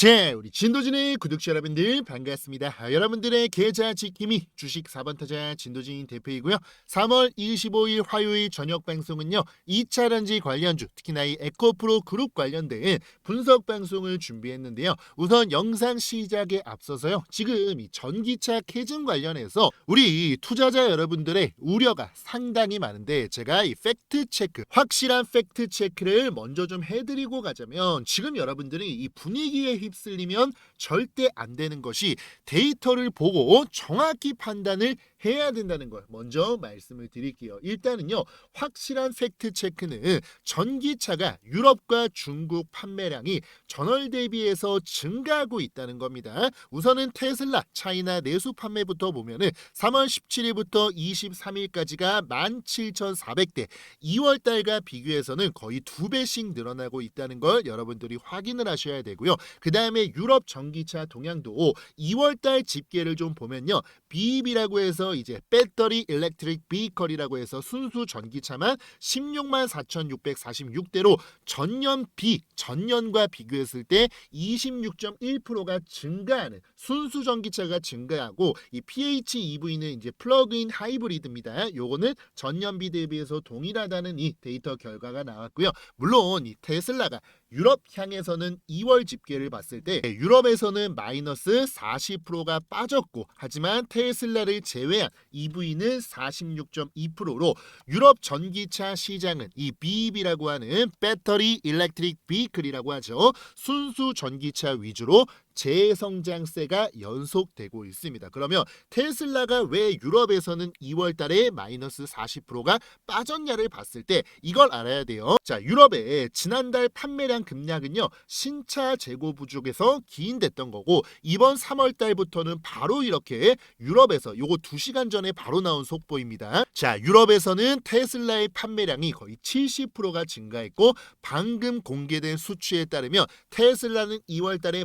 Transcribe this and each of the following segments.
자, 우리 진도진의 구독자 여러분들 반갑습니다. 아, 여러분들의 계좌 지킴이 주식 4번 타자 진도진 대표이고요. 3월 25일 화요일 저녁 방송은요. 2차 렌지 관련주, 특히나 이 에코프로 그룹 관련된 분석 방송을 준비했는데요. 우선 영상 시작에 앞서서요. 지금 이 전기차 캐즘 관련해서 우리 투자자 여러분들의 우려가 상당히 많은데 제가 이 팩트 체크, 확실한 팩트 체크를 먼저 좀 해드리고 가자면 지금 여러분들이 이 분위기에 휩쓸리면 절대 안 되는 것이 데이터를 보고 정확히 판단을 해야 된다는 걸 먼저 말씀을 드릴게요. 일단은요, 확실한 팩트 체크는 전기차가 유럽과 중국 판매량이 전월 대비해서 증가하고 있다는 겁니다. 우선은 테슬라 차이나 내수 판매부터 보면은 3월 17일부터 23일까지가 17,400대, 2월 달과 비교해서는 거의 두 배씩 늘어나고 있다는 걸 여러분들이 확인을 하셔야 되고요. 그 다음 에 유럽 전기차 동향도 2월 달 집계를 좀 보면요. BEV라고 해서 이제 배터리 일렉트릭 비컬이라고 해서 순수 전기차만 16만 4,646대로 전년 비 전년과 비교했을 때 26.1%가 증가하는 순수 전기차가 증가하고 이 PHEV는 이제 플러그인 하이브리드입니다. 요거는 전년 비 대비해서 동일하다는 이 데이터 결과가 나왔고요. 물론 이 테슬라가 유럽 향에서는 2월 집계를 봤을 때 유럽에서는 마이너스 40%가 빠졌고 하지만 테슬라를 제외한 EV는 46.2%로 유럽 전기차 시장은 이 BEV라고 하는 배터리 일렉트릭 비클이라고 하죠. 순수 전기차 위주로 재성장세가 연속되고 있습니다. 그러면 테슬라가 왜 유럽에서는 2월 달에 마이너스 40%가 빠졌냐를 봤을 때 이걸 알아야 돼요. 자, 유럽의 지난달 판매량 급락은요. 신차 재고 부족에서 기인됐던 거고 이번 3월 달부터는 바로 이렇게 유럽에서 요거 2시간 전에 바로 나온 속보입니다. 자, 유럽에서는 테슬라의 판매량이 거의 70%가 증가했고 방금 공개된 수치에 따르면 테슬라는 2월 달에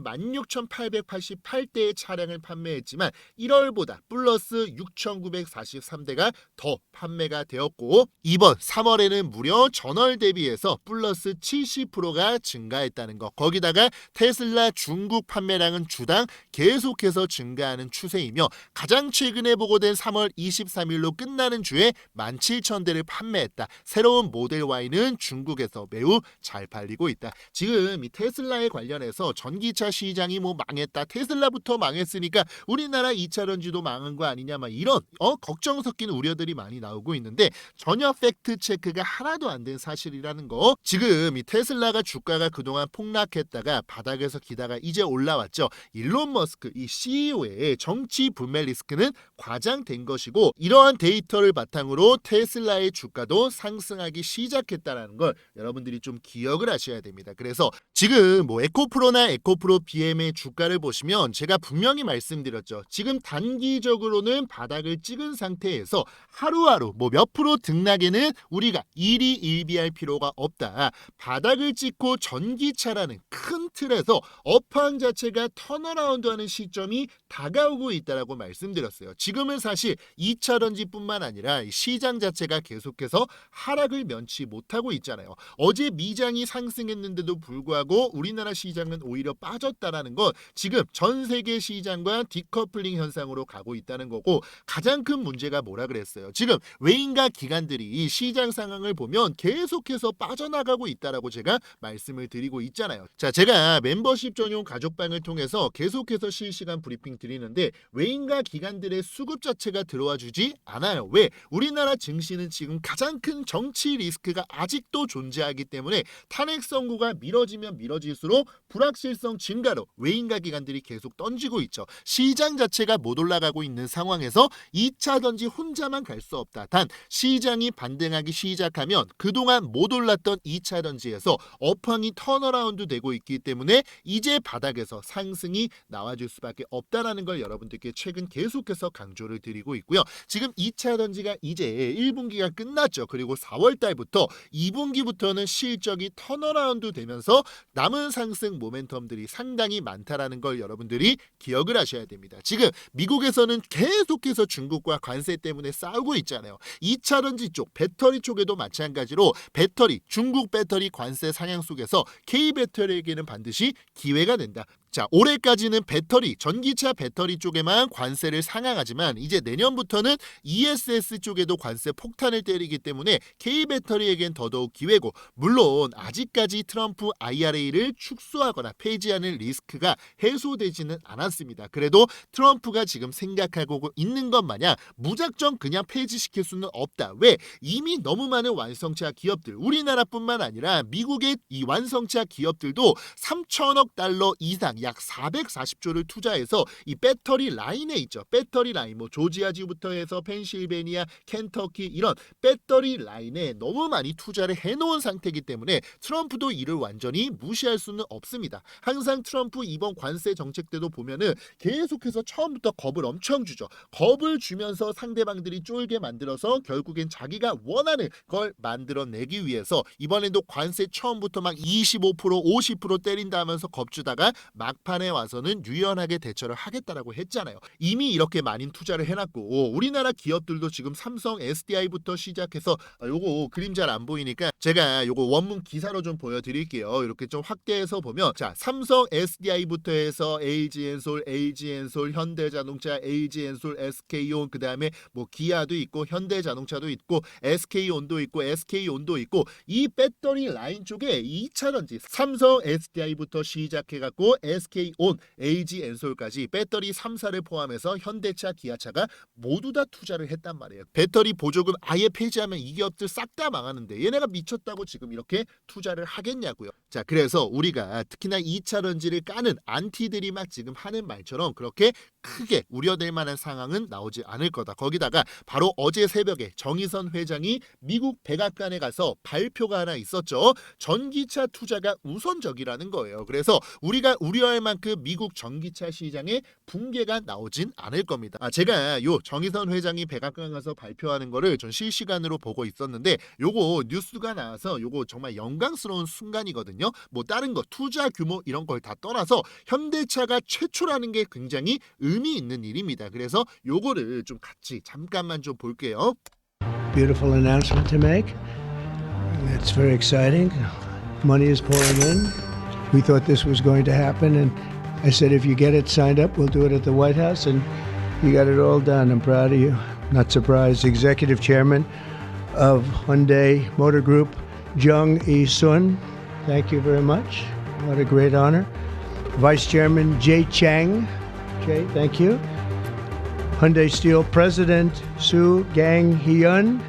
16,888대의 차량을 판매했지만 1월보다 플러스 6,943대가 더 판매가 되었고 이번 3월에는 무려 전월 대비해서 플러스 70%가 증가했다는 것. 거기다가 테슬라 중국 판매량은 주당 계속해서 증가하는 추세이며 가장 최근에 보고된 3월 23일로 끝나는 주에 17,000대를 판매했다. 새로운 모델 Y는 중국에서 매우 잘 팔리고 있다. 지금 이 테슬라에 관련해서 전기차 시장이 뭐 망했다. 테슬라부터 망했으니까 우리나라 2차 런지도 망한 거 아니냐 막 이런 어 걱정 섞인 우려들이 많이 나오고 있는데 전혀 팩트 체크가 하나도 안 된 사실이라는 거. 지금 이 테슬라가 주가가 그동안 폭락했다가 바닥에서 기다가 이제 올라왔죠. 일론 머스크 이 CEO의 정치 불매 리스크는 과장된 것이고 이러한 데이터를 바탕으로 테슬라의 주가도 상승하기 시작했다라는 걸 여러분들이 좀 기억을 하셔야 됩니다. 그래서 지금 뭐 에코프로나 에코프로 BM의 주가를 보시면 제가 분명히 말씀드렸죠. 지금 단기적으로는 바닥을 찍은 상태에서 하루하루 뭐 몇 프로 등락에는 우리가 일이 일비할 필요가 없다. 바닥을 찍고 전기차라는 큰 틀에서 업황 자체가 턴어라운드하는 시점이 다가오고 있다라고 말씀드렸어요. 지금은 사실 2차 런지뿐만 아니라 시장 자체가 계속해서 하락을 면치 못하고 있잖아요. 어제 미장이 상승했는데도 불구하고 우리나라 시장은 오히려 빠졌다라는 건 지금 전 세계 시장과 디커플링 현상으로 가고 있다는 거고 가장 큰 문제가 뭐라 그랬어요. 지금 외인과 기관들이 시장 상황을 보면 계속해서 빠져나가고 있다라고 제가 말씀을 드리고 있잖아요. 자, 제가 멤버십 전용 가족방을 통해서 계속해서 실시간 브리핑 드리는데 외인과 기관들의 수급 자체가 들어와 주지 않아요. 왜? 우리나라 증시는 지금 가장 큰 정치 리스크가 아직도 존재하기 때문에 탄핵 선고가 미뤄지면 미뤄질수록 불확실성 증가로 외 인과 기관들이 계속 던지고 있죠. 시장 자체가 못 올라가고 있는 상황에서 2차 던지 혼자만 갈 수 없다. 단 시장이 반등하기 시작하면 그동안 못 올랐던 2차 던지에서 업황이 턴어라운드 되고 있기 때문에 이제 바닥에서 상승이 나와줄 수밖에 없다라는 걸 여러분들께 최근 계속해서 강조를 드리고 있고요. 지금 2차 던지가 이제 1분기가 끝났죠. 그리고 4월 달부터 2분기부터는 실적이 턴어라운드 되면서 남은 상승 모멘텀들이 상당히 많 다라는 걸 여러분들이 기억을 하셔야 됩니다. 지금 미국에서는 계속해서 중국과 관세 때문에 싸우고 있잖아요. 2차 던지 쪽 배터리 쪽에도 마찬가지로 배터리 중국 배터리 관세 상향 속에서 K 배터리에게는 반드시 기회가 된다. 자, 올해까지는 배터리, 전기차 배터리 쪽에만 관세를 상향하지만 이제 내년부터는 ESS 쪽에도 관세 폭탄을 때리기 때문에 K 배터리에겐 더더욱 기회고 물론 아직까지 트럼프 IRA를 축소하거나 폐지하는 리스크가 해소되지는 않았습니다. 그래도 트럼프가 지금 생각하고 있는 것 마냥 무작정 그냥 폐지시킬 수는 없다. 왜? 이미 너무 많은 완성차 기업들, 우리나라뿐만 아니라 미국의 이 완성차 기업들도 3천억 달러 이상 약 440조를 투자해서 이 배터리 라인에 있죠. 배터리 라인 뭐 조지아주부터 해서 펜실베니아, 켄터키 이런 배터리 라인에 너무 많이 투자를 해놓은 상태이기 때문에 트럼프도 이를 완전히 무시할 수는 없습니다. 항상 트럼프 이번 관세 정책 때도 보면은 계속해서 처음부터 겁을 엄청 주죠. 겁을 주면서 상대방들이 쫄게 만들어서 결국엔 자기가 원하는 걸 만들어내기 위해서 이번에도 관세 처음부터 막 25% 50% 때린다 하면서 겁주다가 막 판에 와서는 유연하게 대처를 하겠다라고 했잖아요. 이미 이렇게 많이 투자를 해놨고 우리나라 기업들도 지금 삼성 SDI부터 시작해서 아, 요거 그림 잘 안 보이니까 제가 요거 원문 기사로 좀 보여드릴게요. 이렇게 좀 확대해서 보면 자 삼성 SDI부터 해서 LG엔솔, LG엔솔, 현대자동차, LG엔솔, SK온 그 다음에 뭐 기아도 있고 현대자동차도 있고 SK온도 있고 SK온도 있고 이 배터리 라인 쪽에 2차전지 삼성 SDI부터 시작해갖고 SK온, LG엔솔까지 배터리 3사를 포함해서 현대차, 기아차가 모두 다 투자를 했단 말이에요. 배터리 보조금 아예 폐지하면 이 기업들 싹 다 망하는데 얘네가 미쳤다고 지금 이렇게 투자를 하겠냐고요. 자, 그래서 우리가 특히나 2차 런지를 까는 안티들이 막 지금 하는 말처럼 그렇게 크게 우려될 만한 상황은 나오지 않을 거다. 거기다가 바로 어제 새벽에 정의선 회장이 미국 백악관에 가서 발표가 하나 있었죠. 전기차 투자가 우선적이라는 거예요. 그래서 우리가 우려할 만큼 미국 전기차 시장에 붕괴가 나오진 않을 겁니다. 아, 제가 요 정의선 회장이 백악관 가서 발표하는 거를 전 실시간으로 보고 있었는데 요거 뉴스가 나와서 요거 정말 영광스러운 순간이거든요. 뭐 다른 거 투자 규모 이런 걸 다 떠나서 현대차가 최초라는 게 굉장히 의미 있는 일입니다. 그래서 요거를 좀 같이 잠깐만 좀 볼게요. beautiful announcement to make. It's very exciting. Money is pouring in. We thought this was going to happen, and I said, if you get it signed up, we'll do it at the White House, and you got it all done. I'm proud of you. Not surprised. Executive Chairman of Hyundai Motor Group, Jung E Sun. Thank you very much. What a great honor. Vice Chairman Jay Chang. Jay, thank you. Hyundai Steel President Su Gang Hyun.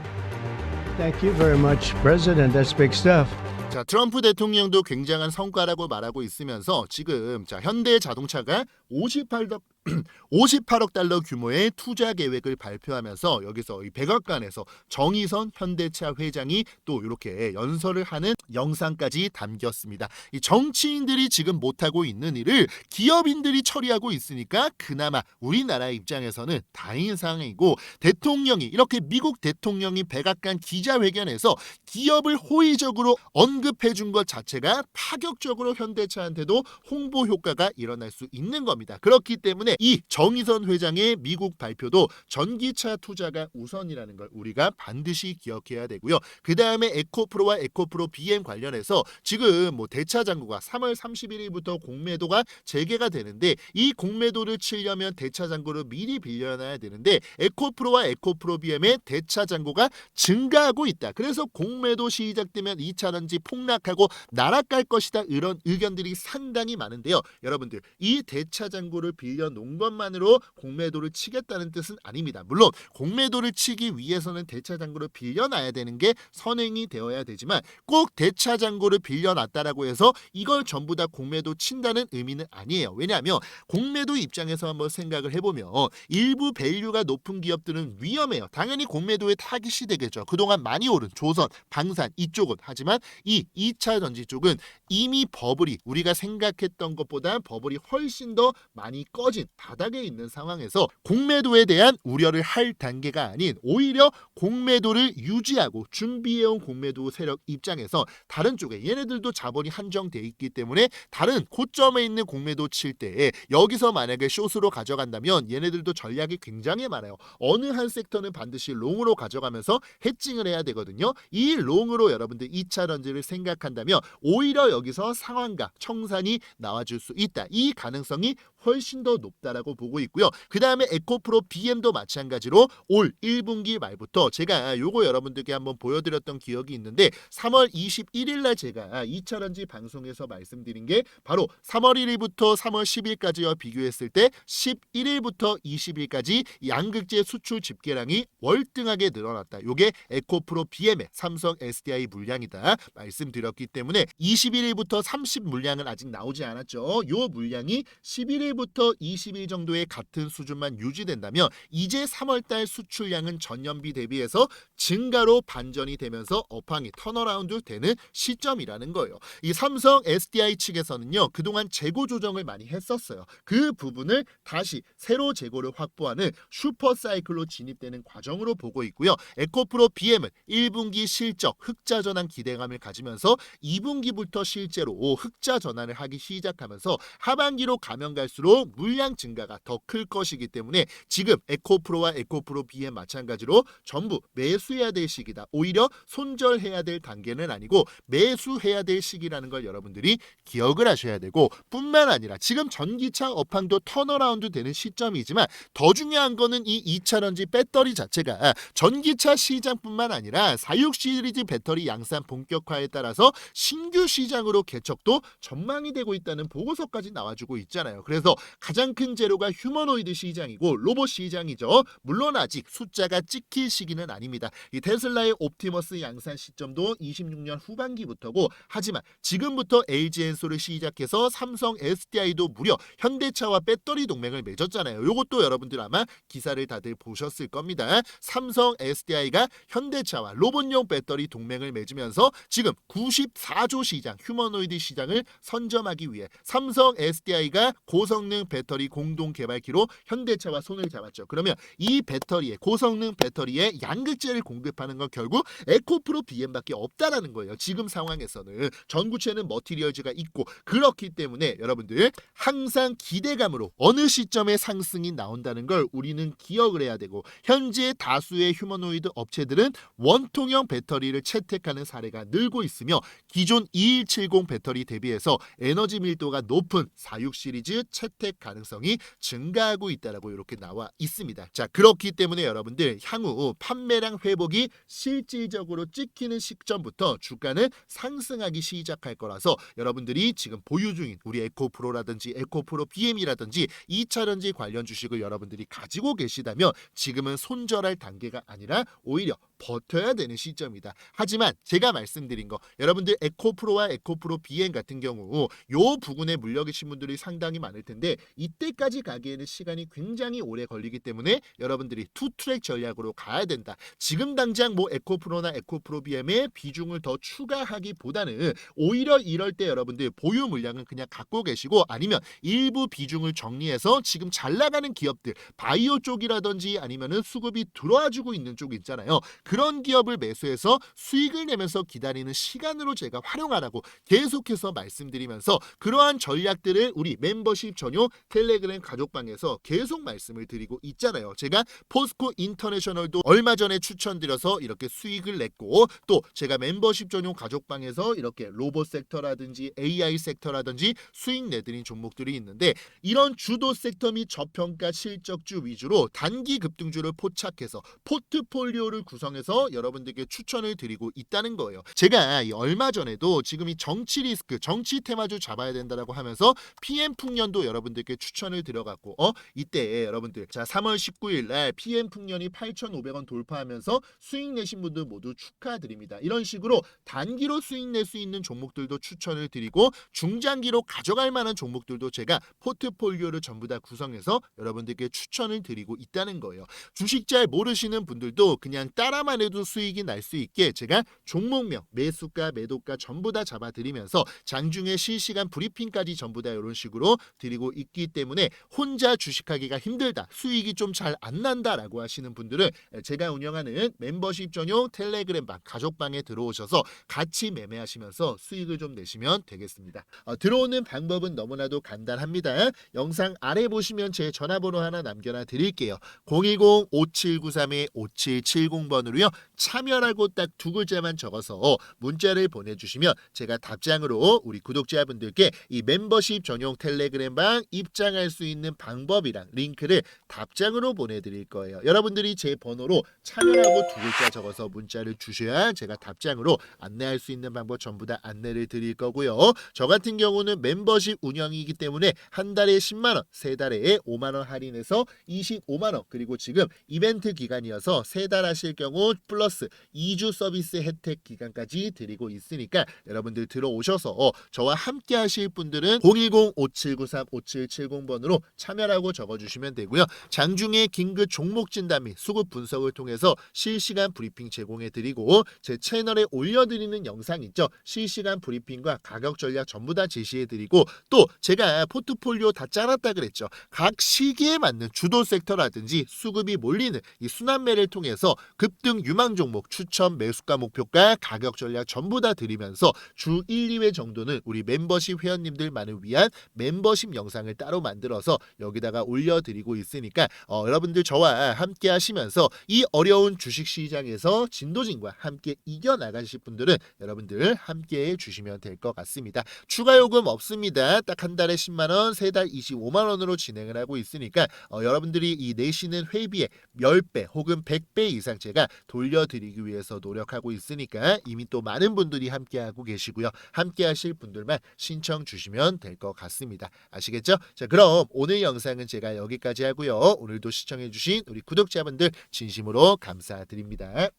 Thank you very much, President. That's big stuff. 자, 트럼프 대통령도 굉장한 성과라고 말하고 있으면서 지금 자, 현대 자동차가 58억 58억 달러 규모의 투자 계획을 발표하면서 여기서 이 백악관에서 정의선 현대차 회장이 또 이렇게 연설을 하는 영상까지 담겼습니다. 이 정치인들이 지금 못하고 있는 일을 기업인들이 처리하고 있으니까 그나마 우리나라 입장에서는 다행인 상황이고 대통령이 이렇게 미국 대통령이 백악관 기자회견에서 기업을 호의적으로 언급해 준 것 자체가 파격적으로 현대차한테도 홍보 효과가 일어날 수 있는 겁니다. 그렇기 때문에 이 정의선 회장의 미국 발표도 전기차 투자가 우선이라는 걸 우리가 반드시 기억해야 되고요. 그 다음에 에코프로와 에코프로 BM 관련해서 지금 뭐 대차 잔고가 3월 31일부터 공매도가 재개가 되는데 이 공매도를 치려면 대차 잔고를 미리 빌려놔야 되는데 에코프로와 에코프로 BM의 대차 잔고가 증가하고 있다. 그래서 공매도 시작되면 2차전지 폭락하고 날아갈 것이다. 이런 의견들이 상당히 많은데요. 여러분들 이 대차 잔고를 빌려 놓은 것만으로 공매도를 치겠다는 뜻은 아닙니다. 물론 공매도를 치기 위해서는 대차 잔고를 빌려놔야 되는 게 선행이 되어야 되지만 꼭 대차 잔고를 빌려놨다라고 해서 이걸 전부 다 공매도 친다는 의미는 아니에요. 왜냐하면 공매도 입장에서 한번 생각을 해보면 일부 밸류가 높은 기업들은 위험해요. 당연히 공매도에 타깃이 되겠죠. 그동안 많이 오른 조선, 방산 이쪽은 하지만 이 2차 전지 쪽은 이미 버블이 우리가 생각했던 것보다 버블이 훨씬 더 많이 꺼진 바닥에 있는 상황에서 공매도에 대한 우려를 할 단계가 아닌 오히려 공매도를 유지하고 준비해온 공매도 세력 입장에서 다른 쪽에 얘네들도 자본이 한정돼 있기 때문에 다른 고점에 있는 공매도 칠 때에 여기서 만약에 숏으로 가져간다면 얘네들도 전략이 굉장히 많아요. 어느 한 섹터는 반드시 롱으로 가져가면서 해칭을 해야 되거든요. 이 롱으로 여러분들 2차 런지를 생각한다면 오히려 여기서 상한가 청산이 나와줄 수 있다. 이 가능성이 훨씬 더 높다라고 보고 있고요. 그 다음에 에코프로 BM도 마찬가지로 올 1분기 말부터 제가 요거 여러분들께 한번 보여드렸던 기억이 있는데 3월 21일 날 제가 2차 런지 방송에서 말씀드린 게 바로 3월 1일부터 3월 10일까지와 비교했을 때 11일부터 20일까지 양극재 수출 집계량이 월등하게 늘어났다. 요게 에코프로 BM의 삼성 SDI 물량이다. 말씀드렸기 때문에 21일부터 30 물량은 아직 나오지 않았죠. 요 물량이 11일 부터 20일 정도의 같은 수준만 유지된다면 이제 3월달 수출량은 전년비 대비해서 증가로 반전이 되면서 업황이 턴어라운드 되는 시점이라는 거예요. 이 삼성 SDI 측에서는요 그동안 재고 조정을 많이 했었어요. 그 부분을 다시 새로 재고를 확보하는 슈퍼 사이클로 진입되는 과정으로 보고 있고요. 에코프로 BM은 1분기 실적 흑자 전환 기대감을 가지면서 2분기부터 실제로 흑자 전환을 하기 시작하면서 하반기로 가면 갈수록 물량 증가가 더 클 것이기 때문에 지금 에코프로와 에코프로 BM 마찬가지로 전부 매수해야 될 시기다. 오히려 손절해야 될 단계는 아니고 매수해야 될 시기라는 걸 여러분들이 기억을 하셔야 되고 뿐만 아니라 지금 전기차 업황도 턴어라운드 되는 시점이지만 더 중요한 거는 이 2차 런지 배터리 자체가 전기차 시장뿐만 아니라 46 시리즈 배터리 양산 본격화에 따라서 신규 시장으로 개척도 전망이 되고 있다는 보고서까지 나와주고 있잖아요. 그래서 가장 큰 재료가 휴머노이드 시장이고 로봇 시장이죠. 물론 아직 숫자가 찍힐 시기는 아닙니다. 이 테슬라의 옵티머스 양산 시점도 26년 후반기부터고 하지만 지금부터 LG 엔소를 시작해서 삼성 SDI도 무려 현대차와 배터리 동맹을 맺었잖아요. 이것도 여러분들 아마 기사를 다들 보셨을 겁니다. 삼성 SDI가 현대차와 로봇용 배터리 동맹을 맺으면서 지금 94조 시장 휴머노이드 시장을 선점하기 위해 삼성 SDI가 고성 능 배터리 공동 개발 기로 현대차와 손을 잡았죠. 그러면 이 배터리에 고성능 배터리에 양극재를 공급하는 건 결국 에코프로 BM밖에 없다라는 거예요. 지금 상황에서는 전구체는 머티리얼즈가 있고 그렇기 때문에 여러분들 항상 기대감으로 어느 시점에 상승이 나온다는 걸 우리는 기억을 해야 되고 현재 다수의 휴머노이드 업체들은 원통형 배터리를 채택하는 사례가 늘고 있으며 기존 2170 배터리 대비해서 에너지 밀도가 높은 46 시리즈 채택 가능성이 증가하고 있다라고 이렇게 나와 있습니다. 자, 그렇기 때문에 여러분들 향후 판매량 회복이 실질적으로 찍히는 시점부터 주가는 상승하기 시작할 거라서 여러분들이 지금 보유 중인 우리 에코프로라든지 에코프로 BM이라든지 2차전지 관련 주식을 여러분들이 가지고 계시다면 지금은 손절할 단계가 아니라 오히려 버텨야 되는 시점이다. 하지만 제가 말씀드린 거 여러분들 에코프로와 에코프로 BM 같은 경우 요 부분에 물려 계신 분들이 상당히 많을 텐데 이때까지 가기에는 시간이 굉장히 오래 걸리기 때문에 여러분들이 투 트랙 전략으로 가야 된다. 지금 당장 뭐 에코프로나 에코프로 BM의 비중을 더 추가하기보다는 오히려 이럴 때 여러분들 보유 물량은 그냥 갖고 계시고 아니면 일부 비중을 정리해서 지금 잘 나가는 기업들 바이오 쪽이라든지 아니면은 수급이 들어와주고 있는 쪽 있잖아요. 그런 기업을 매수해서 수익을 내면서 기다리는 시간으로 제가 활용하라고 계속해서 말씀드리면서 그러한 전략들을 우리 멤버십 전용 텔레그램 가족방에서 계속 말씀을 드리고 있잖아요. 제가 포스코 인터내셔널도 얼마 전에 추천드려서 이렇게 수익을 냈고 또 제가 멤버십 전용 가족방에서 이렇게 로봇 섹터라든지 AI 섹터라든지 수익 내드린 종목들이 있는데 이런 주도 섹터 및 저평가 실적주 위주로 단기 급등주를 포착해서 포트폴리오를 구성 해서 여러분들께 추천을 드리고 있다는 거예요. 제가 이 얼마 전에도 지금 이 정치 리스크, 정치 테마주 잡아야 된다라고 하면서 PM 풍년도 여러분들께 추천을 드려갖고 어 이때 여러분들 자 3월 19일 날 PM 풍년이 8,500원 돌파하면서 수익 내신 분들 모두 축하드립니다. 이런 식으로 단기로 수익 낼 수 있는 종목들도 추천을 드리고 중장기로 가져갈 만한 종목들도 제가 포트폴리오를 전부 다 구성해서 여러분들께 추천을 드리고 있다는 거예요. 주식 잘 모르시는 분들도 그냥 따라 하나만 해도 수익이 날 수 있게 제가 종목명, 매수가, 매도가 전부 다 잡아드리면서 장중에 실시간 브리핑까지 전부 다 이런 식으로 드리고 있기 때문에 혼자 주식하기가 힘들다, 수익이 좀 잘 안 난다라고 하시는 분들은 제가 운영하는 멤버십 전용 텔레그램방 가족방에 들어오셔서 같이 매매하시면서 수익을 좀 내시면 되겠습니다. 어, 들어오는 방법은 너무나도 간단합니다. 영상 아래 보시면 제 전화번호 하나 남겨놔 드릴게요. 010-5793-5770번으로 요. 참여라고 딱 두 글자만 적어서 문자를 보내주시면 제가 답장으로 우리 구독자분들께 이 멤버십 전용 텔레그램방 입장할 수 있는 방법이랑 링크를 답장으로 보내드릴 거예요. 여러분들이 제 번호로 참여라고 두 글자 적어서 문자를 주셔야 제가 답장으로 안내할 수 있는 방법 전부 다 안내를 드릴 거고요. 저 같은 경우는 멤버십 운영이기 때문에 한 달에 10만 원, 세 달에 5만 원 할인해서 25만 원 그리고 지금 이벤트 기간이어서 세 달 하실 경우 플러스 2주 서비스 혜택 기간까지 드리고 있으니까 여러분들 들어오셔서 저와 함께 하실 분들은 010-5793-5770번으로 참여라고 적어주시면 되고요. 장중에 긴급 종목 진단 및 수급 분석을 통해서 실시간 브리핑 제공해 드리고 제 채널에 올려드리는 영상 있죠. 실시간 브리핑과 가격 전략 전부 다 제시해 드리고 또 제가 포트폴리오 다 짜놨다 그랬죠. 각 시기에 맞는 주도 섹터라든지 수급이 몰리는 이 순환매를 통해서 급등 유망 종목 추천 매수가 목표가 가격 전략 전부 다 드리면서 주 1, 2회 정도는 우리 멤버십 회원님들만을 위한 멤버십 영상을 따로 만들어서 여기다가 올려드리고 있으니까 어, 여러분들 저와 함께 하시면서 이 어려운 주식 시장에서 진도진과 함께 이겨나가실 분들은 여러분들 함께 해주시면 될 것 같습니다. 추가 요금 없습니다. 딱 한 달에 10만 원, 세 달 25만 원으로 진행을 하고 있으니까 어, 여러분들이 이 내시는 회비에 10배 혹은 100배 이상 제가 돌려드리기 위해서 노력하고 있으니까 이미 또 많은 분들이 함께 하고 계시고요. 함께 하실 분들만 신청 주시면 될 것 같습니다. 아시겠죠? 자, 그럼 오늘 영상은 제가 여기까지 하고요. 오늘도 시청해 주신 우리 구독자분들 진심으로 감사드립니다.